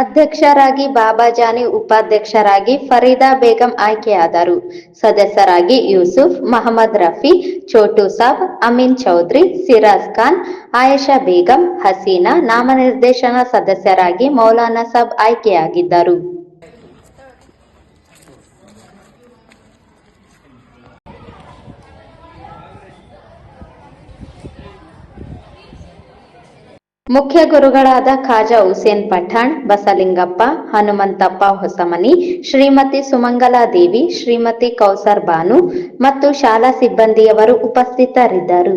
ಅಧ್ಯಕ್ಷರಾಗಿ ಬಾಬಾಜಾನಿ, ಉಪಾಧ್ಯಕ್ಷರಾಗಿ ಫರೀದಾ ಬೇಗಂ ಆಯ್ಕೆಯಾದರು. ಸದಸ್ಯರಾಗಿ ಯೂಸುಫ್, ಮಹಮ್ಮದ್ ರಫಿ, ಚೋಟು ಸಾಬ್, ಅಮೀನ್ ಚೌಧರಿ, ಸಿರಾಜ್ ಖಾನ್ ಆಯಶಾ ಬೇಗಂ, ಹಸೀನಾ ನಾಮನಿರ್ದೇಶನ ಸದಸ್ಯರಾಗಿ ಮೌಲಾನಾ ಸಾಬ್ ಆಯ್ಕೆಯಾಗಿದ್ದರು. ಮುಖ್ಯ ಗುರುಗಳಾದ ಖಾಜಾ ಹುಸೇನ್ ಪಠಾಣ್, ಬಸಲಿಂಗಪ್ಪ, ಹನುಮಂತಪ್ಪ ಹೊಸಮನಿ, ಶ್ರೀಮತಿ ಸುಮಂಗಲಾ ದೇವಿ, ಶ್ರೀಮತಿ ಕೌಸರ್ ಬಾನು ಮತ್ತು ಶಾಲಾ ಸಿಬ್ಬಂದಿಯವರು ಉಪಸ್ಥಿತರಿದ್ದರು.